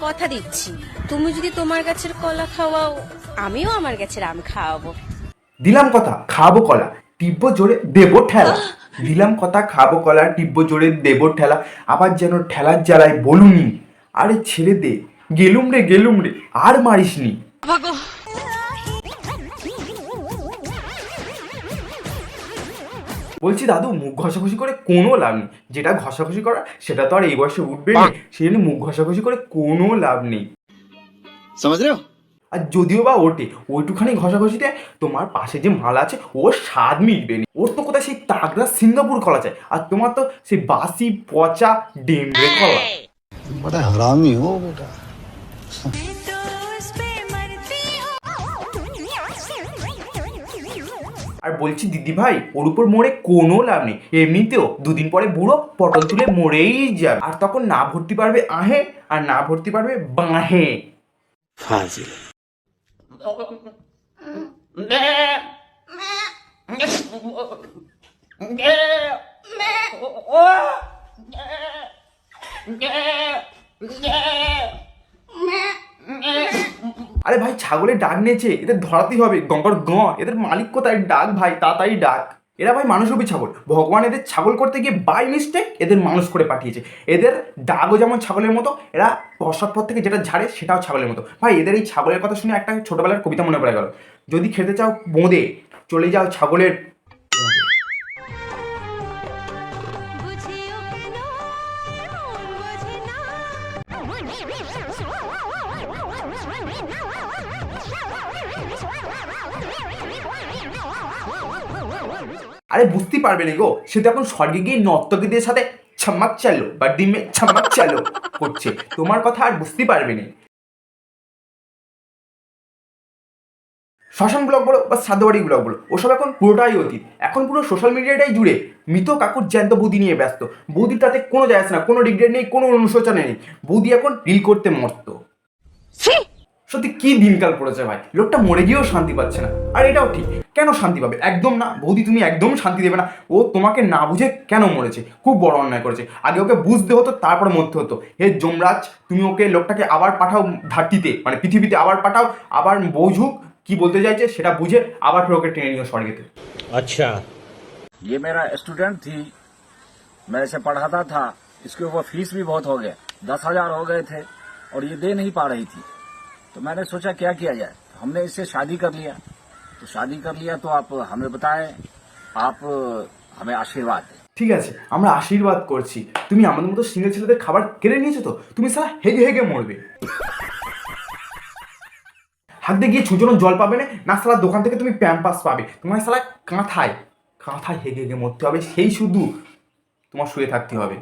কথা দিচ্ছি। তুমি যদি তোমার গাছের কলা খাওয়াও আমিও আমার গাছের আম খাওয়াবো। দিলাম কথা খাব কলা। টিব্ব জোরে দেব ঠেলা। দিলাম কথা খাব কলা টিব্ব জোরে দেবো ঠেলা। আবার যেন ঠেলার জ্বালায় বলুনি। আরে ছেড়ে দে। গেলুম রে গেলুম রে। আর মারিসনি। বলছি দাদু মুখ ঘষাঘষি করে কোনো লাভ নেই। যেটা ঘষাঘষি করা সেটা তো আর এই বয়সে উঠবে না। সেই জন্য মুখ ঘষাঘষি করে কোনো লাভ নেই। আর যদিও বা ওটে ওইটুখানি ঘষাঘষিতে তোমার পাশে যে মাল আছে ওর স্বাদ মিটবে না। ওর তো কোথায় সেই তাগড়া সিঙ্গাপুর কলা চাই আর তোমার তো সেই বাসি পচা ডিম কলা। বড় হারামি বেটা। আর বলছি দিদি ভাই ওর উপর মরে কোনো লাভ নেই এমনিতেও দুদিন পরে বুড়ো পটল তুলে মরেই যাবে আর তখন না ভর্তি পারবে আহে আর না ভর্তি পারবে বাঁহে Yeah! Yeah. আরে ভাই, ছাগলের ডাক নিয়েছে, এদের ধরাতেই হবে। গঙ্গর গ, এদের মালিক কোথায়? ডাক ভাই তাড়াতাড়ি ডাক। এরা ভাই মানুষরূপী ছাগল। ভগবান এদের ছাগল করতে গিয়ে বাই মিস্টেক এদের মানুষ করে পাঠিয়েছে। এদের ডাকও যেমন ছাগলের মতো, এরা পর থেকে যেটা ঝাড়ে সেটাও ছাগলের মতো। ভাই, এদের এই ছাগলের কথা শুনে একটা ছোটবেলার কবিতা মনে পড়ে গেল। যদি খেতে চাও বোঁদে, চলে যাও ছাগলের আরে বুঝতে পারবে না গো সে তো এখন স্বর্গে গিয়ে নর্তকীদের সাথে ছাম্মাক চালো বা ডিমে ছাম্মাক চালো করছে। তোমার কথা আর বুঝতে পারবে না। শ্মশান ব্লগ বলো বা সাদবাড়ি ব্লগ বলো, ওসব এখন পুরোটাই অতীত। এখন পুরো সোশ্যাল মিডিয়াটাই জুড়ে মৃত কাকুর জ্যান্ত বৌদি নিয়ে ব্যস্ত। বৌদির তাতে কোনো যায় আসে না, কোনো রিগ্রেট নেই, কোনো অনুশোচনা নেই। বৌদি এখন রিল করতে মস্ত সত্যি কি দিনকাল পড়েছে ভাই লোকটা মরে গিয়েও শান্তি পাচ্ছে না আর এটাও ঠিক কেন শান্তি পাবে একদম না বৌদি তুমি একদম শান্তি দেবে না ও তোমাকে না বুঝে কেন মরেছে খুব বড় অন্যায় করেছে আগে ওকে বুঝতে হতো তারপর মরতে হতো হে যমরাজ তুমি ওকে লোকটাকে আবার পাঠাও ধারতিতে মানে পৃথিবীতে আবার পাঠাও আবার বোঝুক কি বলতে চাইছে সেটা বুঝে আবার ফের ওকে টেনে নিও স্বর্গেতে अच्छा ये मेरा स्टूडेंट थी मैं इसे पढ़ाता था इसके ऊपर फीस भी बहुत हो गया दस हजार हो गए थे और ये दे नहीं पा रही थी तो मैंने सोचा क्या किया जाए तो हमने इससे शादी कर लिया तो शादी कर लिया तो आप हमें बताएं आप हमें आशीर्वाद दें ঠিক আছে আমরা আশীর্বাদ করছি তুমি আমাদের মতো সিঙ্গেল ছেলেদের খাবার কেড়ে নিয়েছো তো তুমি সারা হেগে হেগে মরবে হাতে গিয়ে ছুচনো জল পাবে না না সালা দোকান থেকে তুমি প্যাম্পাস পাবে তোমার সালা কাঁথায় কাঁথায় হেগে হেগে মরতে হবে সেই শুধু তোমার শুয়ে থাকতে হবে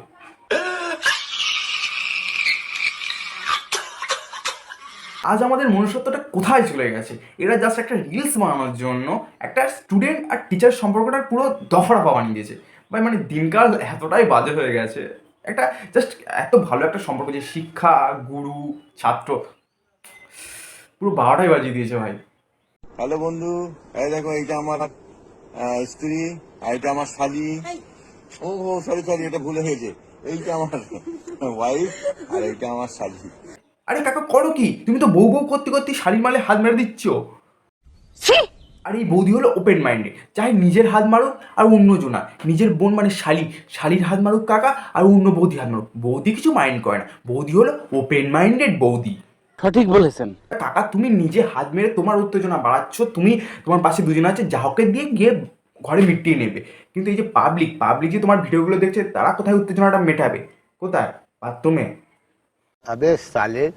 আজ আমাদের মনুষ্যত্বটা কোথায় চলে গেছে? এরা জাস্ট একটা রিলস বানানোর জন্য একটা স্টুডেন্ট আর টিচার সম্পর্কটা পুরো দফা রফা বানিয়ে দিয়েছে ভাই মানে দিনকাল এতটাই বাজে হয়ে গেছে। একটা জাস্ট এত ভালো একটা সম্পর্ক যে শিক্ষা গুরু ছাত্র পুরো বারোটাই বাজিয়ে দিয়েছে ভাই। হ্যালো বন্ধু এই দেখো এইটা আমার স্ত্রী আর এটা আমার শালি। ও সরি সরি এটা ভুলে হয়েছে। এইটা আমার ওয়াইফ আর এইটা আমার শালি। আরে কাকা করো কি? তুমি তো বউ বউ করতে করতে শাড়ির মালে হাত মেরে দিচ্ছ। আর এই বৌদি হলো ওপেন মাইন্ডে চাই নিজের হাত মারুক আর অন্য জনা নিজের বোন মানে শালি। শালির হাত মারুক কাকা আর অন্য বৌদি হাত মারুক। বৌদি কিছু মাইন্ড করে না। বৌদি হলো ওপেন মাইন্ডেড বৌদি। সঠিক বলেছেন। কাকা তুমি নিজে হাত মেরে তোমার উত্তেজনা বাড়াচ্ছ। তুমি তোমার পাশে দুজন আছে যাহকে দিয়ে গিয়ে ঘরে মিটিয়ে নেবে। কিন্তু এই যে পাবলিক পাবলিক যে তোমার ভিডিওগুলো দেখছে তারা কোথায় উত্তেজনাটা মেটাবে? কোথায়? বাথরুমে? قبست عليه